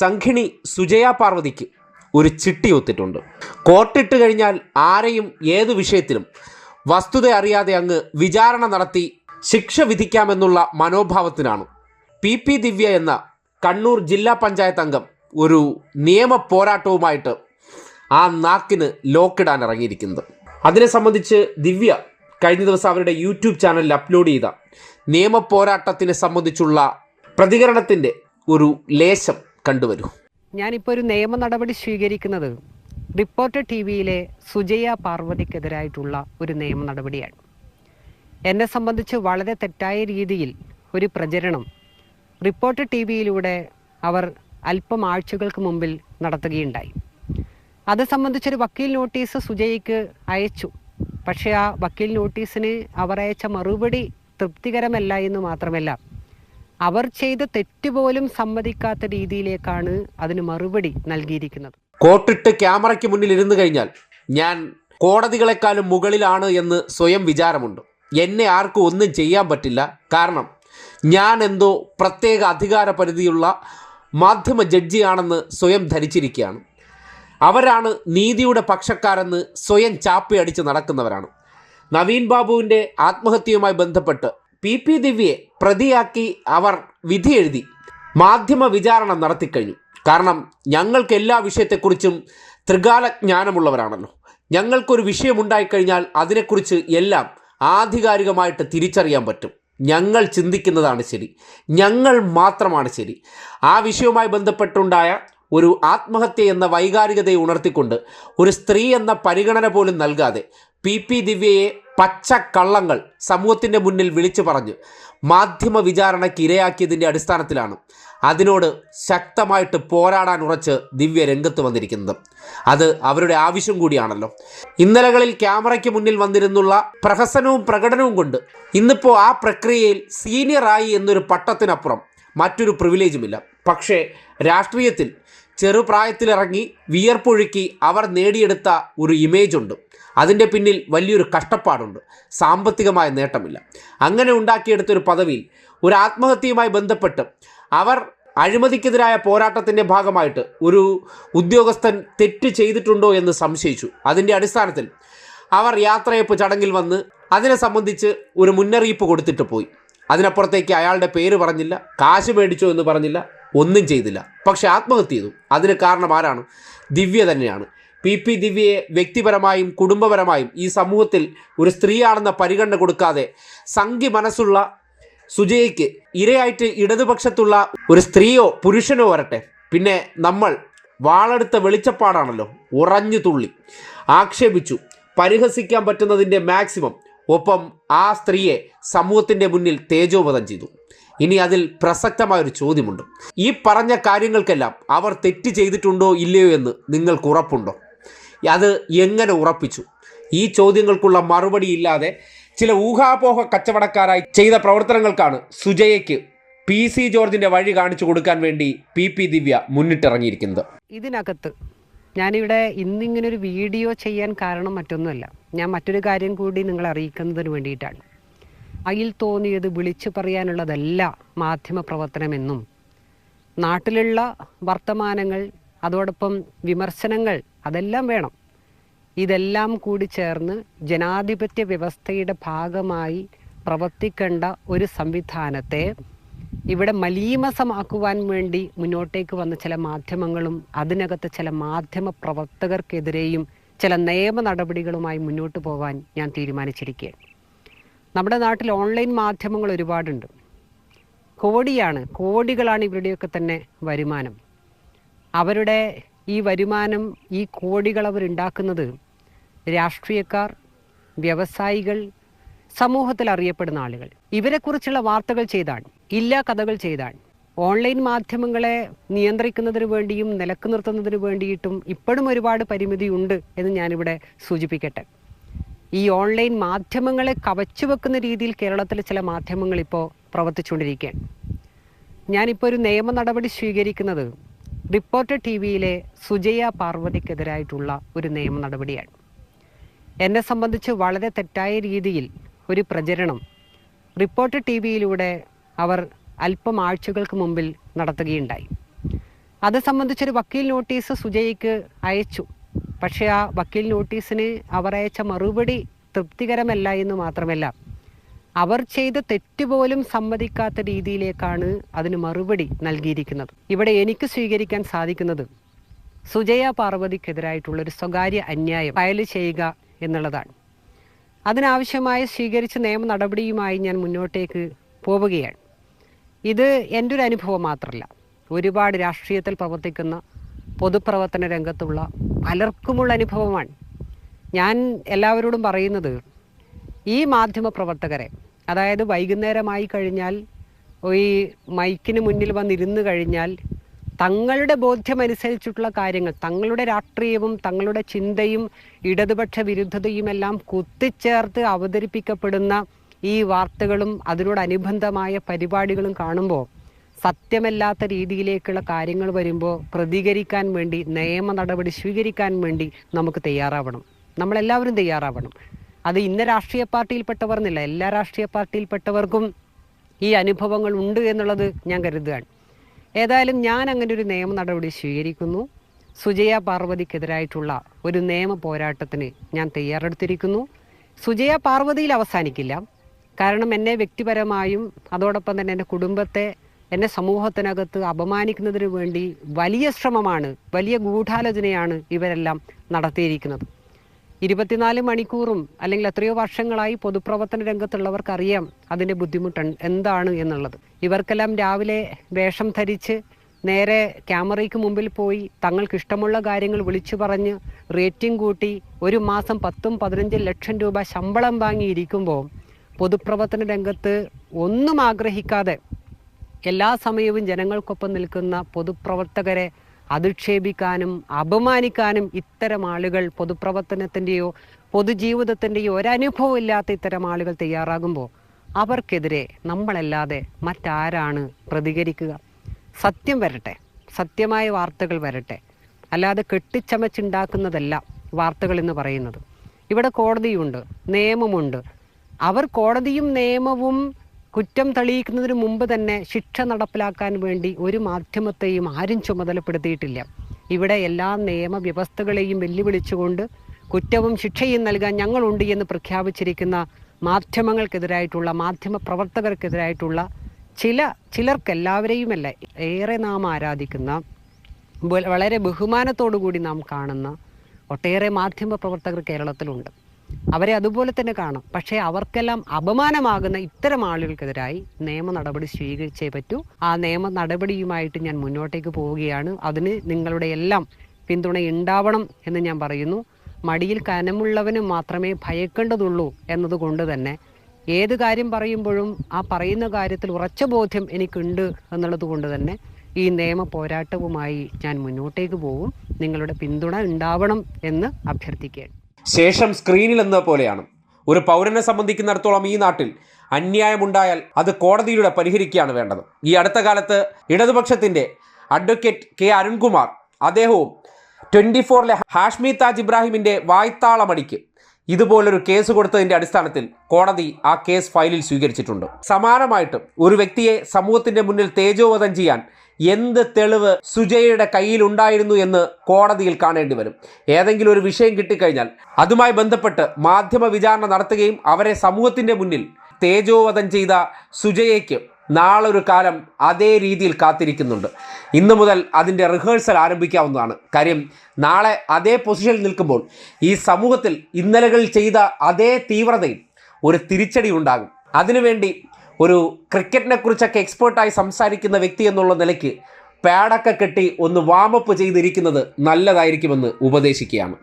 സംഘിണി സുജയ പാർവതിക്ക് ഒരു ചിട്ടി ഒത്തിട്ടുണ്ട്. കോട്ടിട്ട് കഴിഞ്ഞാൽ ആരെയും ഏത് വിഷയത്തിലും വസ്തുത അറിയാതെ അങ്ങ് വിചാരണ നടത്തി ശിക്ഷ വിധിക്കാമെന്നുള്ള മനോഭാവത്തിനാണ്. പി പി ദിവ്യ എന്ന കണ്ണൂർ ജില്ലാ പഞ്ചായത്ത് അംഗം ഒരു നിയമ പോരാട്ടവുമായിട്ട് ആ നാക്കിന് ലോക്കിടാൻ ഇറങ്ങിയിരിക്കുന്നത് അതിനെ സംബന്ധിച്ച് ദിവ്യ കഴിഞ്ഞ ദിവസം അവരുടെ യൂട്യൂബ് ചാനലിൽ അപ്ലോഡ് ചെയ്ത നിയമ പോരാട്ടത്തിനെ സംബന്ധിച്ചുള്ള പ്രതികരണത്തിന്റെ ഒരു ലേശം കണ്ടുവരൂ. ഞാനിപ്പോൾ ഒരു നിയമ നടപടി സ്വീകരിക്കുന്നത് റിപ്പോർട്ടർ ടി വിയിലെ സുജയ പാർവതിക്കെതിരായിട്ടുള്ള ഒരു നിയമ നടപടിയാണ്. എന്നെ സംബന്ധിച്ച് വളരെ തെറ്റായ രീതിയിൽ ഒരു പ്രചരണം റിപ്പോർട്ടർ ടി വിയിലൂടെ അവർ അല്പം ആഴ്ചകൾക്ക് മുമ്പിൽ നടത്തുകയുണ്ടായി. അത് സംബന്ധിച്ചൊരു വക്കീൽ നോട്ടീസ് സുജയ്ക്ക് അയച്ചു. പക്ഷേ ആ വക്കീൽ നോട്ടീസിന് അവർ അയച്ച മറുപടി തൃപ്തികരമല്ല എന്ന് മാത്രമല്ല അവർ ചെയ്ത തെറ്റ് പോലും സമ്മതിക്കാത്ത രീതിയിലേക്കാണ് അതിന് മറുപടി നൽകിയിരിക്കുന്നത്. കോട്ടിട്ട് ക്യാമറയ്ക്ക് മുന്നിൽ ഇരുന്ന് കഴിഞ്ഞാൽ ഞാൻ കോടതികളെക്കാളും മുകളിലാണ് എന്ന് സ്വയം വിചാരമുണ്ട്. എന്നെ ആർക്കും ഒന്നും ചെയ്യാൻ പറ്റില്ല. കാരണം ഞാൻ എന്തോ പ്രത്യേക അധികാര പരിധിയുള്ള മാധ്യമ ജഡ്ജിയാണെന്ന് സ്വയം ധരിച്ചിരിക്കുകയാണ്. അവരാണ് നീതിയുടെ പക്ഷക്കാരെന്ന് സ്വയം ചാപ്പി അടിച്ച് നടക്കുന്നവരാണ്. നവീൻ ബാബുവിന്റെ ആത്മഹത്യയുമായി ബന്ധപ്പെട്ട് പി പി ദിവ്യയെ പ്രതിയാക്കി അവർ വിധി എഴുതി മാധ്യമ വിചാരണ നടത്തിക്കഴിഞ്ഞു. കാരണം ഞങ്ങൾക്ക് എല്ലാ വിഷയത്തെക്കുറിച്ചും ത്രികാല ജ്ഞാനമുള്ളവരാണല്ലോ. ഞങ്ങൾക്കൊരു വിഷയമുണ്ടായിക്കഴിഞ്ഞാൽ അതിനെക്കുറിച്ച് എല്ലാം ആധികാരികമായിട്ട് തിരിച്ചറിയാൻ പറ്റും. ഞങ്ങൾ ചിന്തിക്കുന്നതാണ് ശരി. ഞങ്ങൾ മാത്രമാണ് ശരി. ആ വിഷയവുമായി ബന്ധപ്പെട്ടുണ്ടായ ഒരു ആത്മഹത്യ എന്ന വൈകാരികതയെ ഉണർത്തിക്കൊണ്ട് ഒരു സ്ത്രീ എന്ന പരിഗണന പോലും നൽകാതെ പി പി ദിവ്യയെ പച്ച കള്ളങ്ങൾ സമൂഹത്തിന്റെ മുന്നിൽ വിളിച്ചു പറഞ്ഞ് മാധ്യമ വിചാരണയ്ക്ക് ഇരയാക്കിയതിന്റെ അടിസ്ഥാനത്തിലാണ് അതിനോട് ശക്തമായിട്ട് പോരാടാൻ ഉറച്ച് ദിവ്യ രംഗത്ത് വന്നിരിക്കുന്നത്. അത് അവരുടെ ആവശ്യം കൂടിയാണല്ലോ. ഇന്നലകളിൽ ക്യാമറയ്ക്ക് മുന്നിൽ വന്നിരുന്നുള്ള പ്രഹസനവും പ്രകടനവും കൊണ്ട് ഇന്നിപ്പോൾ ആ പ്രക്രിയയിൽ സീനിയറായി എന്നൊരു പട്ടത്തിനപ്പുറം മറ്റൊരു പ്രിവിലേജുമില്ല പക്ഷേ രാഷ്ട്രീയത്തിൽ ചെറുപ്രായത്തിലിറങ്ങി വിയർപ്പൊഴുക്കി അവർ നേടിയെടുത്ത ഒരു ഇമേജ് ഉണ്ട്. അതിന്റെ പിന്നിൽ വലിയൊരു കഷ്ടപ്പാടുണ്ട്. സാമ്പത്തികമായ നേട്ടമില്ല. അങ്ങനെ ഉണ്ടാക്കിയെടുത്തൊരു പദവിയിൽ ഒരു ആത്മഹത്യയുമായി ബന്ധപ്പെട്ട് അവർ അഴിമതിക്കെതിരായ പോരാട്ടത്തിന്റെ ഭാഗമായിട്ട് ഒരു ഉദ്യോഗസ്ഥൻ തെറ്റ് ചെയ്തിട്ടുണ്ടോ എന്ന് സംശയിച്ചു. അതിന്റെ അടിസ്ഥാനത്തിൽ അവർ യാത്രയപ്പ് ചടങ്ങിൽ വന്ന് അതിനെ സംബന്ധിച്ച് ഒരു മുന്നറിയിപ്പ് കൊടുത്തിട്ട് പോയി. അതിനപ്പുറത്തേക്ക് അയാളുടെ പേര് പറഞ്ഞില്ല കാശ് മേടിച്ചോ എന്ന് പറഞ്ഞില്ല ഒന്നും ചെയ്തില്ല. പക്ഷെ ആത്മഹത്യ ചെയ്തു. അതിന് കാരണം ആരാണ്? ദിവ്യ തന്നെയാണ്. പി പി ദിവ്യയെ വ്യക്തിപരമായും കുടുംബപരമായും ഈ സമൂഹത്തിൽ ഒരു സ്ത്രീയാണെന്ന പരിഗണന കൊടുക്കാതെ സംഘി മനസ്സുള്ള സുജയ്ക്ക് ഇരയായിട്ട് ഇടതുപക്ഷത്തുള്ള ഒരു സ്ത്രീയോ പുരുഷനോ വരട്ടെ. പിന്നെ നമ്മൾ വാളെടുത്ത വെളിച്ചപ്പാടാണല്ലോ. ഉറഞ്ഞു തുള്ളി. ആക്ഷേപിച്ചു. പരിഹസിക്കാൻ പറ്റുന്നതിന്റെ മാക്സിമം. ഒപ്പം ആ സ്ത്രീയെ സമൂഹത്തിന്റെ മുന്നിൽ തേജോവധം ചെയ്തു. ഇനി അതിൽ പ്രസക്തമായൊരു ചോദ്യമുണ്ട്. ഈ പറഞ്ഞ കാര്യങ്ങൾക്കെല്ലാം അവർ തെറ്റ് ചെയ്തിട്ടുണ്ടോ ഇല്ലയോ എന്ന് നിങ്ങൾക്ക് ഉറപ്പുണ്ടോ? അത് എങ്ങനെ ഉറപ്പിച്ചു? ഈ ചോദ്യങ്ങൾക്കുള്ള മറുപടി ഇല്ലാതെ ചില ഊഹാപോഹ കച്ചവടക്കാരായി ചെയ്ത പ്രവർത്തനങ്ങൾക്കാണ് സുജയയ്ക്ക് പി സി ജോർജിന്റെ വഴി കാണിച്ചു കൊടുക്കാൻ വേണ്ടി പി പി ദിവ്യ മുന്നിട്ടിറങ്ങിയിരിക്കുന്നത്. ഇതിനകത്ത് ഞാനിവിടെ ഇന്നിങ്ങനൊരു വീഡിയോ ചെയ്യാൻ കാരണം മറ്റൊന്നുമല്ല. ഞാൻ മറ്റൊരു കാര്യം കൂടി നിങ്ങളെ അറിയിക്കുന്നതിന് വേണ്ടിയിട്ടാണ്. അതിൽ തോന്നിയത് വിളിച്ചു പറയാനുള്ളതല്ല മാധ്യമ പ്രവർത്തനമെന്നും നാട്ടിലുള്ള വർത്തമാനങ്ങൾ അതോടൊപ്പം വിമർശനങ്ങൾ അതെല്ലാം വേണം. ഇതെല്ലാം കൂടി ചേർന്ന് ജനാധിപത്യ വ്യവസ്ഥയുടെ ഭാഗമായി പ്രവർത്തിക്കേണ്ട ഒരു സംവിധാനത്തെ ഇവിടെ മലീമസമാക്കുവാൻ വേണ്ടി മുന്നോട്ടേക്ക് വന്ന ചില മാധ്യമങ്ങളും അതിനകത്ത് ചില മാധ്യമ പ്രവർത്തകർക്കെതിരെയും ചില നിയമ നടപടികളുമായി മുന്നോട്ട് പോകാൻ ഞാൻ തീരുമാനിച്ചിരിക്കുകയാണ്. നമ്മുടെ നാട്ടിൽ ഓൺലൈൻ മാധ്യമങ്ങൾ ഒരുപാടുണ്ട്. കോടിയാണ് കോടികളാണ് ഇവരുടെയൊക്കെ തന്നെ വരുമാനം. അവരുടെ ഈ വരുമാനം ഈ കോടികൾ അവരുണ്ടാക്കുന്നത് രാഷ്ട്രീയക്കാർ വ്യവസായികൾ സമൂഹത്തിൽ അറിയപ്പെടുന്ന ആളുകൾ. ഇവരെക്കുറിച്ചുള്ള വാർത്തകൾ ചെയ്താണ് ഇല്ലാ കഥകൾ ചെയ്താണ്. ഓൺലൈൻ മാധ്യമങ്ങളെ നിയന്ത്രിക്കുന്നതിന് വേണ്ടിയും നിലയ്ക്ക് നിർത്തുന്നതിന് വേണ്ടിയിട്ടും ഇപ്പോഴും ഒരുപാട് പരിമിതിയുണ്ട് എന്ന് ഞാനിവിടെ സൂചിപ്പിക്കട്ടെ. ഈ ഓൺലൈൻ മാധ്യമങ്ങളെ കവച്ചു വെക്കുന്ന രീതിയിൽ കേരളത്തിലെ ചില മാധ്യമങ്ങൾ ഇപ്പോൾ പ്രവർത്തിച്ചുകൊണ്ടിരിക്കുകയാണ്. ഞാനിപ്പോൾ ഒരു നിയമ നടപടി സ്വീകരിക്കുന്നത് റിപ്പോർട്ടർ ടി വിയിലെ സുജയ പാർവതിക്കെതിരായിട്ടുള്ള ഒരു നിയമ നടപടിയാണ്. എന്നെ സംബന്ധിച്ച് വളരെ തെറ്റായ രീതിയിൽ ഒരു പ്രചരണം റിപ്പോർട്ടർ ടി വിയിലൂടെ അവർ അല്പം ആഴ്ചകൾക്ക് മുമ്പിൽ നടത്തുകയുണ്ടായി. അത് സംബന്ധിച്ചൊരു വക്കീൽ നോട്ടീസ് സുജയ്ക്ക് അയച്ചു. പക്ഷേ ആ വക്കീൽ നോട്ടീസിന് അവർ അയച്ച മറുപടി തൃപ്തികരമല്ല എന്ന് മാത്രമല്ല അവർ ചെയ്ത തെറ്റ് പോലും സമ്മതിക്കാത്ത രീതിയിലേക്കാണ് അതിന് മറുപടി നൽകിയിരിക്കുന്നത്. ഇവിടെ എനിക്ക് സ്വീകരിക്കാൻ സാധിക്കുന്നത് സുജയ പാർവതിക്കെതിരായിട്ടുള്ള ഒരു സ്വകാര്യ അന്യായം ഫയൽ ചെയ്യുക എന്നുള്ളതാണ്. അതിനാവശ്യമായ സ്വീകരിച്ച നിയമ നടപടിയുമായി ഞാൻ മുന്നോട്ടേക്ക് പോവുകയാണ്. ഇത് എന്റെ ഒരു അനുഭവം മാത്രമല്ല. ഒരുപാട് രാഷ്ട്രീയത്തിൽ പ്രവർത്തിക്കുന്ന പൊതുപ്രവർത്തന രംഗത്തുള്ള പലർക്കുമുള്ള അനുഭവമാണ്. ഞാൻ എല്ലാവരോടും പറയുന്നത് ഈ മാധ്യമ പ്രവർത്തകരെ അതായത് വൈകുന്നേരമായി കഴിഞ്ഞാൽ ഈ മൈക്കിന് മുന്നിൽ വന്നിരുന്ന് കഴിഞ്ഞാൽ തങ്ങളുടെ ബോധ്യമനുസരിച്ചിട്ടുള്ള കാര്യങ്ങൾ തങ്ങളുടെ രാഷ്ട്രീയവും തങ്ങളുടെ ചിന്തയും ഇടതുപക്ഷ വിരുദ്ധതയുമെല്ലാം കുത്തിച്ചേർത്ത് അവതരിപ്പിക്കപ്പെടുന്ന ഈ വാർത്തകളും അതിനോടനുബന്ധമായ പരിപാടികളും കാണുമ്പോൾ സത്യമല്ലാത്ത രീതിയിലേക്കുള്ള കാര്യങ്ങൾ വരുമ്പോൾ പ്രതികരിക്കാൻ വേണ്ടി നിയമ നടപടി സ്വീകരിക്കാൻ വേണ്ടി നമുക്ക് തയ്യാറാവണം. നമ്മളെല്ലാവരും തയ്യാറാവണം. അത് ഇന്ന രാഷ്ട്രീയ പാർട്ടിയിൽപ്പെട്ടവർ എന്നില്ല എല്ലാ രാഷ്ട്രീയ പാർട്ടിയിൽപ്പെട്ടവർക്കും ഈ അനുഭവങ്ങൾ ഉണ്ട് എന്നുള്ളത് ഞാൻ കരുതുകയാണ്. ഏതായാലും ഞാൻ അങ്ങനെ ഒരു നിയമ നടപടി സ്വീകരിക്കുന്നു. സുജയ പാർവതിക്കെതിരായിട്ടുള്ള ഒരു നിയമ പോരാട്ടത്തിന് ഞാൻ തയ്യാറെടുത്തിരിക്കുന്നു. സുജയ പാർവതിയിൽ അവസാനിക്കില്ല. കാരണം എന്നെ വ്യക്തിപരമായും അതോടൊപ്പം തന്നെ എന്റെ കുടുംബത്തെ എന്നെ സമൂഹത്തിനകത്ത് അപമാനിക്കുന്നതിന് വേണ്ടി വലിയ ശ്രമമാണ് വലിയ ഗൂഢാലോചനയാണ് ഇവരെല്ലാം നടത്തിയിരിക്കുന്നത്. ഇരുപത്തിനാല് മണിക്കൂറും അല്ലെങ്കിൽ എത്രയോ വർഷങ്ങളായി പൊതുപ്രവർത്തന രംഗത്തുള്ളവർക്കറിയാം അതിന്റെ ബുദ്ധിമുട്ട് എന്താണ് എന്നുള്ളത്. ഇവർക്കെല്ലാം രാവിലെ വേഷം ധരിച്ച് നേരെ ക്യാമറയ്ക്ക് മുമ്പിൽ പോയി തങ്ങൾക്ക് ഇഷ്ടമുള്ള കാര്യങ്ങൾ വിളിച്ചു പറഞ്ഞ് റേറ്റിംഗ് കൂട്ടി ഒരു മാസം പത്തും പതിനഞ്ചും ലക്ഷം രൂപ ശമ്പളം വാങ്ങിയിരിക്കുമ്പോൾ പൊതുപ്രവർത്തന രംഗത്ത് ഒന്നും ആഗ്രഹിക്കാതെ എല്ലാ സമയവും ജനങ്ങൾക്കൊപ്പം നിൽക്കുന്ന പൊതുപ്രവർത്തകരെ അധിക്ഷേപിക്കാനും അപമാനിക്കാനും ഇത്തരം ആളുകൾ പൊതുപ്രവർത്തനത്തിന്റെയോ പൊതുജീവിതത്തിന്റെയോ ഒരനുഭവം ഇല്ലാത്ത ഇത്തരം ആളുകൾ തയ്യാറാകുമ്പോൾ അവർക്കെതിരെ നമ്മളല്ലാതെ മറ്റാരാണ് പ്രതികരിക്കുക? സത്യം വരട്ടെ. സത്യമായ വാർത്തകൾ വരട്ടെ. അല്ലാതെ കെട്ടിച്ചമച്ചുണ്ടാക്കുന്നതല്ല വാർത്തകൾ എന്ന് പറയുന്നത്. ഇവിടെ കോടതിയുണ്ട് നിയമമുണ്ട്. അവർ കോടതിയും നിയമവും കുറ്റം തെളിയിക്കുന്നതിന് മുമ്പ് തന്നെ ശിക്ഷ നടപ്പിലാക്കാൻ വേണ്ടി ഒരു മാധ്യമത്തെയും ആരും ചുമതലപ്പെടുത്തിയിട്ടില്ല. ഇവിടെ എല്ലാ നിയമവ്യവസ്ഥകളെയും വെല്ലുവിളിച്ചുകൊണ്ട് കുറ്റവും ശിക്ഷയും നൽകാൻ ഞങ്ങളുണ്ട് എന്ന് പ്രഖ്യാപിച്ചിരിക്കുന്ന മാധ്യമങ്ങൾക്കെതിരായിട്ടുള്ള മാധ്യമ പ്രവർത്തകർക്കെതിരായിട്ടുള്ള ചില ചിലർക്കെല്ലാവരെയുമല്ല ഏറെ നാം ആരാധിക്കുന്ന വളരെ ബഹുമാനത്തോടു കൂടി നാം കാണുന്ന ഒട്ടേറെ മാധ്യമ പ്രവർത്തകർ കേരളത്തിലുണ്ട്. അവരെ അതുപോലെ തന്നെ കാണാം. പക്ഷേ അവർക്കെല്ലാം അപമാനമാകുന്ന ഇത്തരം ആളുകൾക്കെതിരായി നിയമ നടപടി സ്വീകരിച്ചേ പറ്റൂ. ആ നിയമ നടപടിയുമായിട്ട് ഞാൻ മുന്നോട്ടേക്ക് പോവുകയാണ്. അതിന് നിങ്ങളുടെ എല്ലാം പിന്തുണ ഉണ്ടാവണം എന്ന് ഞാൻ പറയുന്നു. മടിയിൽ കനമുള്ളവന് മാത്രമേ ഭയക്കേണ്ടതുള്ളൂ എന്നതുകൊണ്ട് തന്നെ ഏത് കാര്യം പറയുമ്പോഴും ആ പറയുന്ന കാര്യത്തിൽ ഉറച്ച ബോധ്യം എനിക്കുണ്ട് എന്നുള്ളത് കൊണ്ട് തന്നെ ഈ നിയമ പോരാട്ടവുമായി ഞാൻ മുന്നോട്ടേക്ക് പോകും നിങ്ങളുടെ പിന്തുണ ഉണ്ടാവണം എന്ന് അഭ്യർത്ഥിക്കുകയാണ്. ശേഷം സ്ക്രീനിൽ എന്ന പോലെയാണ്. ഒരു പൗരനെ സംബന്ധിക്കുന്നിടത്തോളം ഈ നാട്ടിൽ അന്യായമുണ്ടായാൽ അത് കോടതിയിലൂടെ പരിഹരിക്കുകയാണ് വേണ്ടത്. ഈ അടുത്ത കാലത്ത് ഇടതുപക്ഷത്തിന്റെ അഡ്വക്കേറ്റ് കെ അരുൺകുമാർ അദ്ദേഹവും ട്വന്റി ഫോറിലെ ഹാഷ്മി താജ് ഇബ്രാഹിമിന്റെ വായ്ത്താളമടിക്ക് ഇതുപോലൊരു കേസ് കൊടുത്തതിന്റെ അടിസ്ഥാനത്തിൽ കോടതി ആ കേസ് ഫയലിൽ സ്വീകരിച്ചിട്ടുണ്ട്. സമാനമായിട്ട് ഒരു വ്യക്തിയെ സമൂഹത്തിന്റെ മുന്നിൽ തേജോവധം ചെയ്യാൻ എന്ത് തെളിവ് സുജയയുടെ കയ്യിലുണ്ടായിരുന്നു എന്ന് കോടതിയിൽ കാണേണ്ടി വരും. ഏതെങ്കിലും ഒരു വിഷയം കിട്ടിക്കഴിഞ്ഞാൽ അതുമായി ബന്ധപ്പെട്ട് മാധ്യമ വിചാരണ നടത്തുകയും അവരെ സമൂഹത്തിന്റെ മുന്നിൽ തേജോവധം ചെയ്ത സുജയയ്ക്ക് ഒരു കാലം അതേ രീതിയിൽ കാത്തിരിക്കുന്നുണ്ട്. ഇന്ന് മുതൽ അതിന്റെ റിഹേഴ്സൽ ആരംഭിക്കാവുന്നതാണ്. കാര്യം നാളെ അതേ പൊസിഷനിൽ നിൽക്കുമ്പോൾ ഈ സമൂഹത്തിൽ ഇന്നലകളിൽ ചെയ്ത അതേ തീവ്രതയിൽ ഒരു തിരിച്ചടി ഉണ്ടാകും. അതിനുവേണ്ടി ഒരു ക്രിക്കറ്റിനെ കുറിച്ചൊക്കെ എക്സ്പേർട്ടായി സംസാരിക്കുന്ന വ്യക്തി എന്നുള്ള നിലയ്ക്ക് പാഡൊക്കെ കെട്ടി ഒന്ന് വാമപ്പ് ചെയ്തിരിക്കുന്നത് നല്ലതായിരിക്കുമെന്ന് ഉപദേശിക്കുകയാണ്.